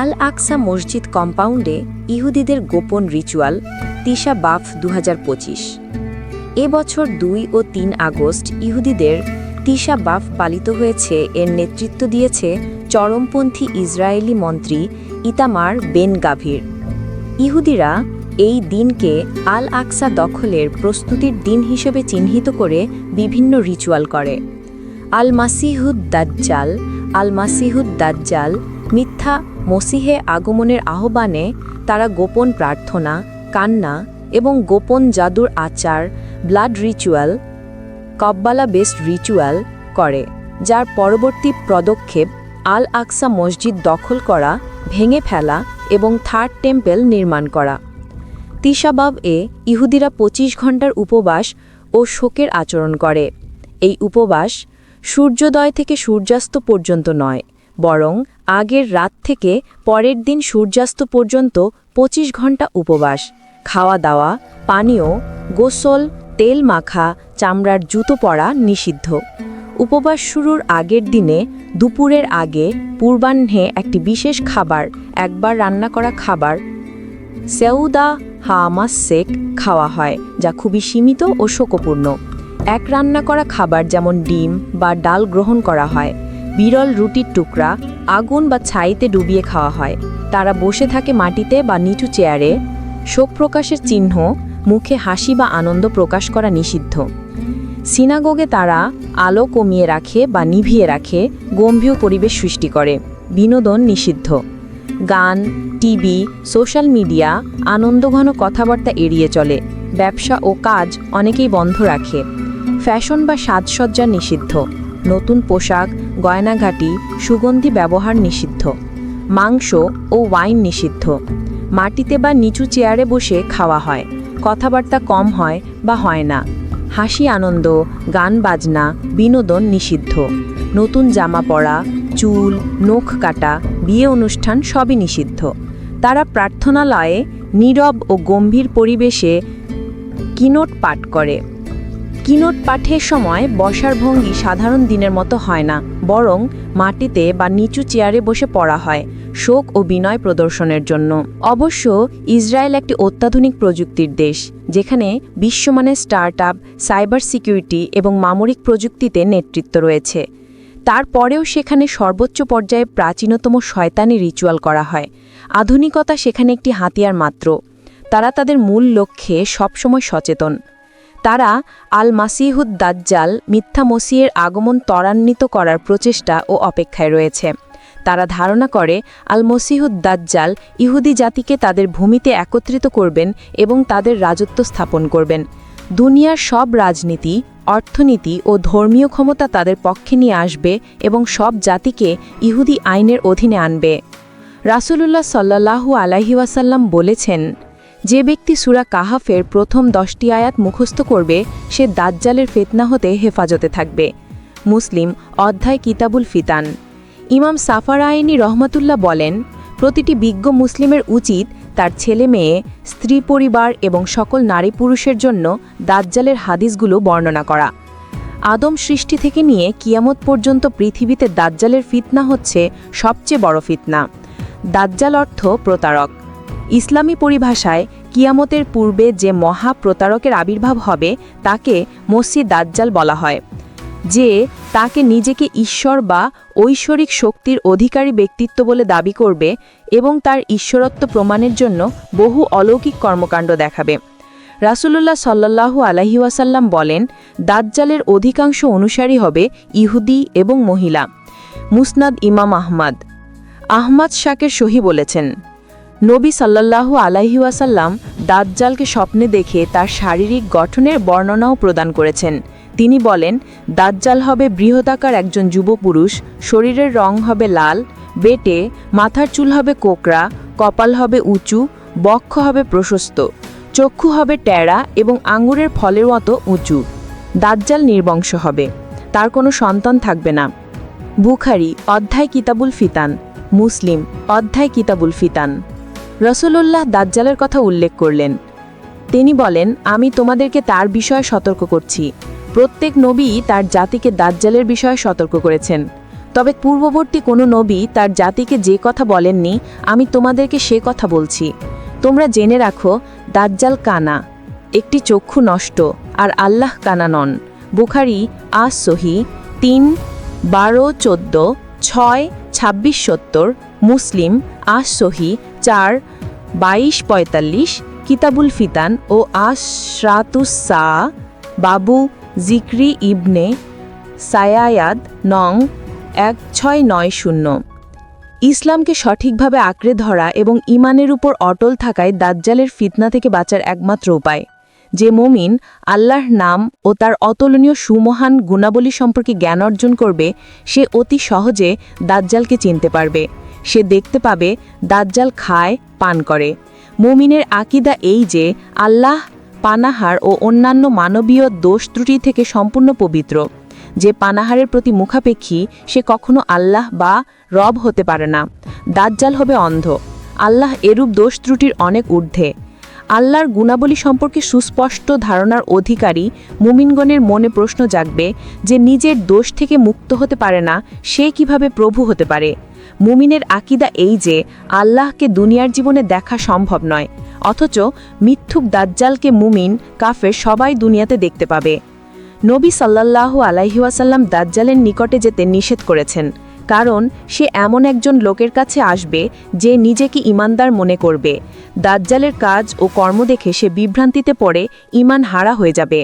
আল আকসা মসজিদ কম্পাউন্ডে ইহুদিদের গোপন রিচুয়াল, তিশা বাফ দু হাজার পঁচিশ এবছর দুই ও তিন আগস্ট ইহুদিদের তিশা বাফ পালিত হয়েছে, এর নেতৃত্ব দিয়েছে চরমপন্থী ইসরায়েলি মন্ত্রী ইতামার বেন গাভির ইহুদিরা এই দিনকে আল আকসা দখলের প্রস্তুতির দিন হিসেবে চিহ্নিত করে বিভিন্ন রিচুয়াল করে। আল মাসিহুদ দাজ্জাল আল মাসিহুদ দাজ্জাল মিথ্যা মসিহে আগমনের আহ্বানে তারা গোপন প্রার্থনা, কান্না এবং গোপন জাদুর আচার blood ritual Kabbalah based ritual করে, যার পরবর্তী পদক্ষেপ আল আকসা মসজিদ দখল করা, ভেঙে ফেলা এবং থার্ড টেম্পল নির্মাণ করা। তিশাবাব এ ইহুদিরা ২৫ ঘণ্টার উপবাস ও শোকের আচরণ করে। এই উপবাস সূর্যোদয় থেকে সূর্যাস্ত পর্যন্ত নয়, বরং আগের রাত থেকে পরের দিন সূর্যাস্ত পর্যন্ত ২৫ ঘণ্টা উপবাস খাওয়া দাওয়া পানীয়, গোসল, তেল মাখা, চামড়ার জুতো পরা নিষিদ্ধ। উপবাস শুরুর আগের দিনে দুপুরের আগে পূর্বাহ্নে একটি বিশেষ খাবার, একবার রান্না করা খাবার, সেউদা হামাস সেক খাওয়া হয়, যা খুবই সীমিত ও শোকপূর্ণ। এক রান্না করা খাবার যেমন ডিম বা ডাল গ্রহণ করা হয় বিরল রুটির টুকরা আগুন বা ছাইতে ডুবিয়ে খাওয়া হয়। তারা বসে থাকে মাটিতে বা নিচু চেয়ারে। শোক প্রকাশের চিহ্ন, মুখে হাসি বা আনন্দ প্রকাশ করা নিষিদ্ধ। সিনাগোগে তারা আলো কমিয়ে রাখে বা নিভিয়ে রাখে, গম্ভীর পরিবেশ সৃষ্টি করে। বিনোদন নিষিদ্ধ। গান, টিভি, সোশ্যাল মিডিয়া আনন্দঘন কথাবার্তা এড়িয়ে চলে। ব্যবসা ও কাজ অনেকেই বন্ধ রাখে। ফ্যাশন বা সাজসজ্জা নিষিদ্ধ। নতুন পোশাক গয়নাঘাটি সুগন্ধি ব্যবহার নিষিদ্ধ, মাংস ও ওয়াইন নিষিদ্ধ, মাটিতে বা নিচু চেয়ারে বসে খাওয়া হয়, কথাবার্তা কম হয় বা হয় না, হাসি আনন্দ, গান বাজনা, বিনোদন নিষিদ্ধ, নতুন জামা পরা, চুল, নখ কাটা, বিয়ে অনুষ্ঠান সবই নিষিদ্ধ, তারা প্রার্থনালয়ে নীরব ও গম্ভীর পরিবেশে কিনোট পাঠ করে। কিনোট পাঠের সময় বসার ভঙ্গি সাধারণ দিনের মতো হয় না, বরং মাটিতে বা নিচু চেয়ারে বসে পড়া হয় শোক ও বিনয় প্রদর্শনের জন্য। অবশ্য ইসরায়েল একটি অত্যাধুনিক প্রযুক্তির দেশ, যেখানে বিশ্বমানের স্টার্ট আপ সাইবার সিকিউরিটি এবং মামরিক প্রযুক্তিতে নেতৃত্ব রয়েছে। তারপরেও সেখানে সর্বোচ্চ পর্যায়ে প্রাচীনতম শয়তানি রিচুয়াল করা হয়। আধুনিকতা সেখানে একটি হাতিয়ার মাত্র। তারা তাদের মূল লক্ষ্যে সবসময় সচেতন। তারা আল মাসিহুদ দাজ্জাল মিথ্যা মসিয়ের আগমন ত্বরান্বিত করার প্রচেষ্টা ও অপেক্ষায় রয়েছে। তারা ধারণা করে আল মসিহুদ দাজ্জাল ইহুদি জাতিকে তাদের ভূমিতে একত্রিত করবেন এবং তাদের রাজত্ব স্থাপন করবেন। দুনিয়ার সব রাজনীতি, অর্থনীতি ও ধর্মীয় ক্ষমতা তাদের পক্ষে নিয়ে আসবে এবং সব জাতিকে ইহুদি আইনের অধীনে আনবে। রাসূলুল্লাহ সাল্লাল্লাহু আলাইহি ওয়াসাল্লাম বলেছেন যে ব্যক্তি সুরা কাহাফের প্রথম দশটি আয়াত মুখস্থ করবে, সে দাজ্জালের ফেতনা হতে হেফাজতে থাকবে। মুসলিম অধ্যায় কিতাবুল ফিতান। ইমাম সাফার আইনি রহমতুল্লাহ বলেন, প্রতিটি বিজ্ঞ মুসলিমের উচিত তার ছেলে মেয়ে, স্ত্রী পরিবার এবং সকল নারী পুরুষের জন্য দাজ্জালের হাদিসগুলো বর্ণনা করা। আদম সৃষ্টি থেকে নিয়ে কিয়ামত পর্যন্ত পৃথিবীতে দাজ্জালের ফিতনা হচ্ছে সবচেয়ে বড় ফিতনা। দাজ্জাল অর্থ প্রতারক। ইসলামী পরিভাষায় কিয়ামতের পূর্বে যে মহা প্রতারকের আবির্ভাব হবে, তাকে মসজিদ দাজ্জাল বলা হয়। যে তাকে নিজেকে ঈশ্বর বা ঐশ্বরিক শক্তির অধিকারী ব্যক্তিত্ব বলে দাবি করবে এবং তার ঈশ্বরত্ব প্রমাণের জন্য বহু অলৌকিক কর্মকাণ্ড দেখাবে। রাসূলুল্লাহ সাল্লাল্লাহু আলাইহি ওয়াসাল্লাম বলেন, দাজ্জালের অধিকাংশ অনুসারী হবে ইহুদি এবং মহিলা। মুসনাদ ইমাম আহমাদ। আহমাদ শাকের সহি বলেছেন। নবী সাল্লাল্লাহু আলাইহি ওয়াসাল্লাম দাজ্জালকে স্বপ্নে দেখে তার শারীরিক গঠনের বর্ণনাও প্রদান করেছেন। তিনি বলেন, দাজ্জাল হবে বৃহদাকার একজন যুবপুরুষ, শরীরের রং হবে লাল, বেটে, মাথার চুল হবে কোকরা কপাল হবে উঁচু, বক্ষ হবে প্রশস্ত, চক্ষু হবে টেরা এবং আঙুরের ফলের মতো উঁচু। দাজ্জাল নির্বংশ হবে, তার কোনো সন্তান থাকবে না। বুখারি, অধ্যায় কিতাবুল ফিতান, মুসলিম, অধ্যায় কিতাবুল ফিতান। রসুলুল্লাহ দাজ্জালের কথা উল্লেখ করলেন। তিনি বলেন, আমি তোমাদেরকে তার বিষয়ে সতর্ক করছি। প্রত্যেক নবী তার জাতিকে দাজ্জালের বিষয়ে সতর্ক করেছেন। তবে পূর্ববর্তী কোনো নবী তার জাতিকে যে কথা বলেননি, আমি তোমাদেরকে সে কথা বলছি। তোমরা জেনে রাখো, দাজ্জাল কানা, একটি চক্ষু নষ্ট, আর আল্লাহ কানা নন। বুখারি আজ সহি, তিন, বারো, চোদ্দ, ছয়, ছাব্বিশ, সত্তর, মুসলিম আশ সহি, চার বাইশ পঁয়তাল্লিশ, কিতাবুল ফিতান ও আশরাতুসা বাবু জিক্রি ইবনে সায়ায়াদ নং এক ছয় নয় শূন্য। ইসলামকে সঠিকভাবে আঁকড়ে ধরা এবং ইমানের উপর অটল থাকায় দাজ্জালের ফিতনা থেকে বাঁচার একমাত্র উপায়। যে মুমিন আল্লাহর নাম ও তার অতুলনীয় সুমহান গুণাবলী সম্পর্কে জ্ঞান অর্জন করবে, সে অতি সহজে দাজ্জালকে চিনতে পারবে। সে দেখতে পাবে দাজ্জাল খায়, পান করে। মুমিনের আকিদা এই যে, আল্লাহ, পানাহার ও অন্যান্য মানবীয় দোষ ত্রুটি থেকে সম্পূর্ণ পবিত্র। যে পানাহারের প্রতি মুখাপেক্ষী, সে কখনো আল্লাহ বা রব হতে পারে না। দাজ্জাল হবে অন্ধ। আল্লাহ এরূপ দোষ ত্রুটির অনেক ঊর্ধ্বে। আল্লাহর গুণাবলী সম্পর্কে সুস্পষ্ট ধারণার অধিকারী মুমিনগণের মনে প্রশ্ন জাগবে যে, নিজের দোষ থেকে মুক্ত হতে পারে না, সে কীভাবে প্রভু হতে পারে? মুমিনের আকিদা এই যে, আল্লাহকে দুনিয়ার জীবনে দেখা সম্ভব নয়, অথচ মিথ্যুক দাজ্জালকে মুমিন, কাফের সবাই দুনিয়াতে দেখতে পাবে। নবী সাল্লাল্লাহু আলাইহিওয়াসাল্লাম দাজ্জালের নিকটে যেতে নিষেধ করেছেন, কারণ সে এমন একজন লোকের কাছে আসবে যে নিজেকে ইমানদার মনে করবে। দাজ্জালের কাজ ও কর্ম দেখে সে বিভ্রান্তিতে পড়ে ইমান হারা হয়ে যাবে।